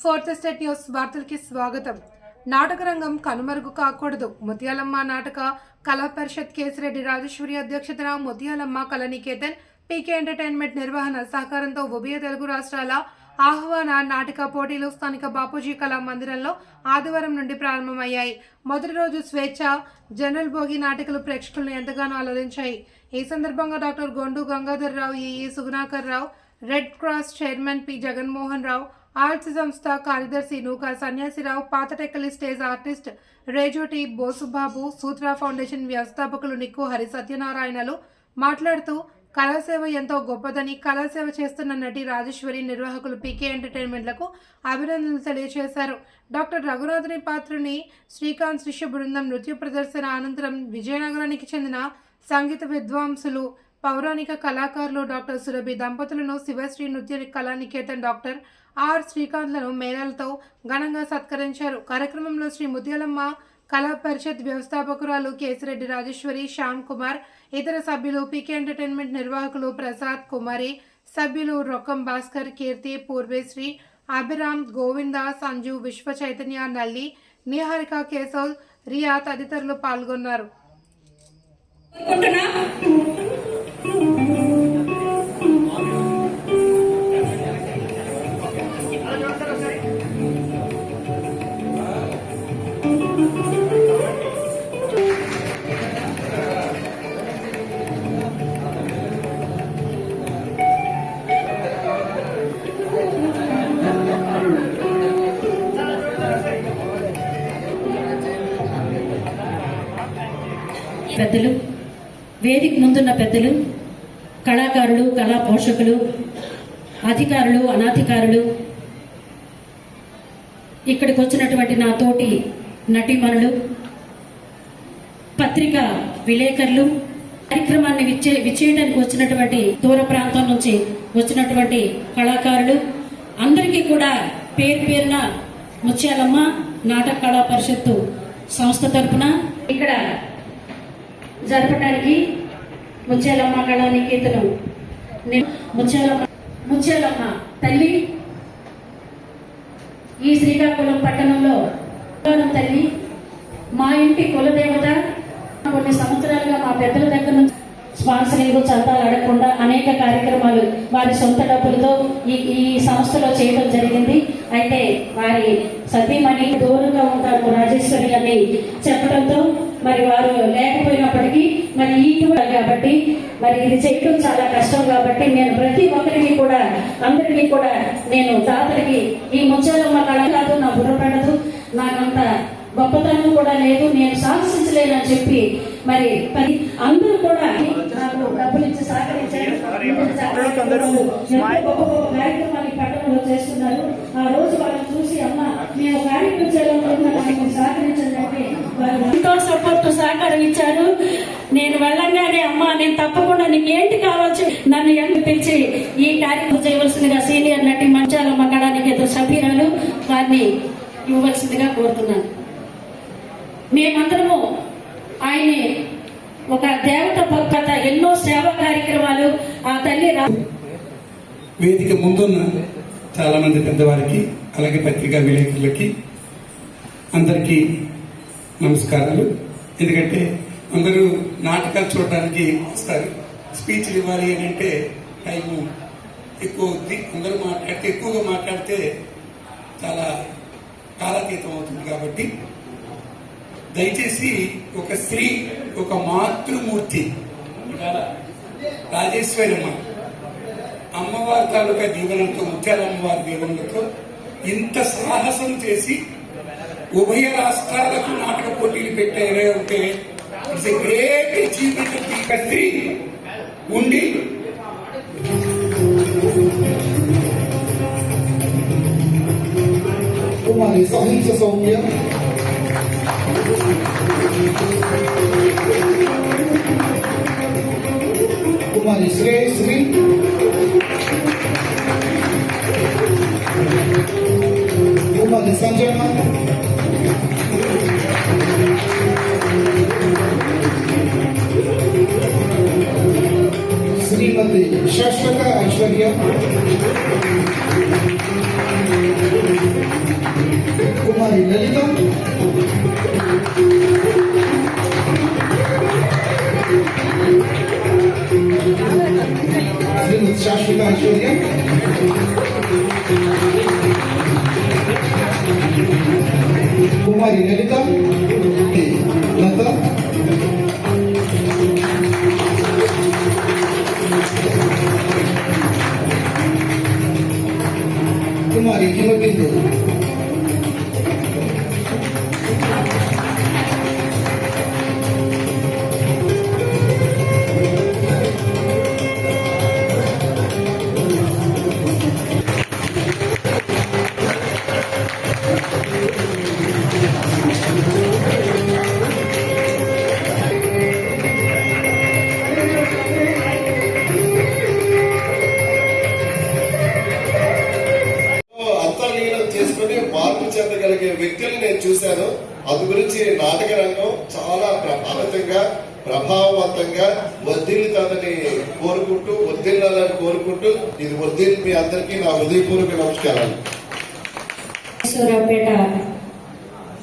Fourth state news వార్తలకి స్వాగతం. నాటక రంగం కనుమరుగు కాకూడదు. ముత్యాలమ్మ నాటక కళా పరిషత్ కేసిరెడ్డి రాజేశ్వరి అధ్యక్షతన ముత్యాలమ్మ కళనికేతన్ పీకే ఎంటర్టైన్మెంట్ నిర్వహణ సహకారంతో ఉభయ తెలుగు రాష్ట్రాల ఆహ్వాన నాటక పోటీలు స్థానిక బాపూజీ కళా మందిరంలో ఆదివారం నుండి ప్రారంభమయ్యాయి. మొదటి రోజు స్వేచ్ఛ జనరల్ భోగి నాటకలు ప్రేక్షకులను ఎంతగానో అలరించాయి. ఈ సందర్భంగా doctor Gondu Gangadhar Rao EE Sugunakar Rao red cross chairman P. Jaganmohan Rao arts సంస్థ కార్యదర్శి Nooka Sanyasirao Pathatekkali stage artist Rejoti Bosubabu Sutra foundation వ్యవస్థాపకులు నిక్కు హరి సత్యనారాయణలు మాట్లాడుతూ కళాసేవ ఎంతో గొప్పదని కళాసేవ చేస్తున్న నటి రాజేశ్వరి నిర్వాహకులు పీకే ఎంటర్టైన్మెంట్లకు అభినందనలు తెలియజేశారు. డాక్టర్ రఘునాథుని పాత్రని శ్రీకాంత్ శిష్య బృందం నృత్య ప్రదర్శన అనంతరం విజయనగరానికి చెందిన సంగీత విద్వాంసులు పౌరాణిక కళాకారులు డాక్టర్ సురభి దంపతులను శివశ్రీ నృత్య కళానికేతన్ డాక్టర్ ఆర్ శ్రీకాంత్లను మేనలతో ఘనంగా సత్కరించారు. కార్యక్రమంలో శ్రీ ముత్యాలమ్మ కళా పరిషత్ వ్యవస్థాపకురాలు కేసిరెడ్డి రాజేశ్వరి శ్యామ్ కుమార్ ఇతర సభ్యులు పీకే ఎంటర్టైన్మెంట్ నిర్వాహకులు ప్రసాద్ కుమారి సభ్యులు రొక్కం భాస్కర్ కీర్తి పూర్వేశ్రీ అభిరామ్ గోవింద సంజు విశ్వ చైతన్య నల్లి నిహారిక కేశవ్ రియా తదితరులు పాల్గొన్నారు. పెద్దలు వేదిక ముందున్న పెద్దలు కళాకారులు కళా పోషకులు అధికారులు అనాధికారులు ఇక్కడికి వచ్చినటువంటి నా తోటి నటీమణులు పత్రిక విలేకరులు కార్యక్రమాన్ని విచ్చే విచ్చేయడానికి వచ్చినటువంటి దూర ప్రాంతం నుంచి వచ్చినటువంటి కళాకారులు అందరికీ కూడా పేరు పేరున ముత్యాలమ్మ నాటక కళా పరిషత్తు సంస్థ తరపున ఇక్కడ జరపడానికి ముత్యాలమ్మ కళానికేతనం ని- ముత్యాలమ్మ తల్లి. ఈ శ్రీకాకుళం పట్టణంలో తల్లి. మా ఇంటి కులదేవత. కొన్ని సంవత్సరాలుగా మా పెద్దల దగ్గర నుంచి స్పాన్సరింగ్ చందాలు అడగకుండా అనేక కార్యక్రమాలు వారి సొంత డబ్బులతో ఈ ఈ సంస్థలో చేయడం జరిగింది. అయితే వారి సతీమణి దూరంగా ఉంటారు రాజేశ్వరి అని చెప్పడంతో మరి వారు లేకపోయినప్పటికీ ఇది చేయడం చాలా కష్టం కాబట్టి నేను ప్రతి ఒక్కరికి కూడా అందరికీ కూడా నేను తాతలకి ఈ ముచ్చాలమ్మ కళ కాదు నా బుర్రపడదు నాకంత గొప్పతనం కూడా లేదు. నేను సాహసించలేనని చెప్పి మరి పది అందరూ కూడా నాకు డబ్బులు ఇచ్చి సహకరించారు. గొప్ప గొప్ప కార్యక్రమాలు ఈ పట్టణంలో చేస్తున్నారు. ఆ రోజు వాళ్ళని చూసి అమ్మ మేము కార్యక్రమం చేయాలనుకుంటున్నాం సహకరించండి. అంటే వారు ఎంతో సపోర్ట్ సహకారం ఇచ్చారు. నేను వెళ్ళంగానే అమ్మ నేను తప్పకుండా నీకు ఏంటి కావచ్చు నన్ను ఎంత పిలిచి ఈ కార్యక్రమం చేయవలసిందిగా సీనియర్ నటి మంచాల మగడానికి ఇద్దరు సభ్యురాలు వారిని ఇవ్వవలసిందిగా కోరుతున్నాను. మేమందరము ఆయన ఒక దేవత భక్త ఎన్నో సేవా కార్యక్రమాలు ఆ తల్లి రా వేదిక ముందున్న చాలా మంది పెద్దవారికి అలాగే పత్రికా విలేకరులకి అందరికీ నమస్కారాలు. ఎందుకంటే అందరూ నాటకాలు చూడడానికి వస్తారు. స్పీచ్లు ఇవ్వాలి అని అంటే టైం ఎక్కువ ఉంది అందరూ మాట్లాడితే ఎక్కువగా మాట్లాడితే చాలా కాలాతీతం అవుతుంది కాబట్టి దయచేసి ఒక స్త్రీ ఒక మాతృమూర్తి రాజేశ్వరి రాజేశ్వరమ్మ అమ్మవారి తాలూకా దీవెనలతో ముత్యాల అమ్మవారి దీవెనలతో ఇంత సాహసం చేసి ఉభయ రాష్ట్రాలకు నాటక పోటీలు పెట్టారే ఉంటే ఇట్స్ ఎ గ్రేట్ అచీవ్మెంట్ స్త్రీ ఉండి కుమారి సహింస సౌమ్య కుమారి శ్రేయశ్రీ శాశ్వత ఐశ్వర్య కుమారి లలిత శ్రీమతి శాశ్వత Aishwarya Maria, que uma menina. చూశాను. అందు గురించి నాటక రంగం చాలా ప్రభావితంగా ప్రభావవంతంగా వర్ధిల్లుతుందని కోరుకుంటూ వర్ధిల్లాలని కోరుకుంటూ ఇది వర్ధిల్ మీ అందరికీ నా హృదయపూర్వక నమస్కారాలు. సూర్యాపేట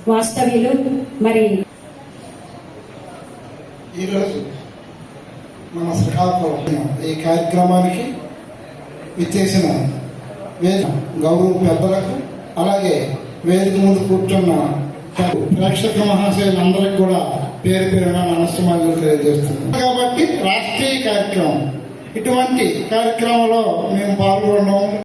వాస్తవ్యులు మరి ఈరోజు మన శ్రీకాకుళం ఈ కార్యక్రమానికి విచ్చేసిన గౌరవ పెద్దలకు అలాగే వేదిక ముందు కూర్చున్న. ప్రేక్షక మహాశయులందరికీ కూడా పేరు పేరున నమస్కారాలు తెలియజేస్తున్నాం. కాబట్టి రాష్ట్రీయ కార్యక్రమం. ఇటువంటి కార్యక్రమంలో మేము పాల్గొనడం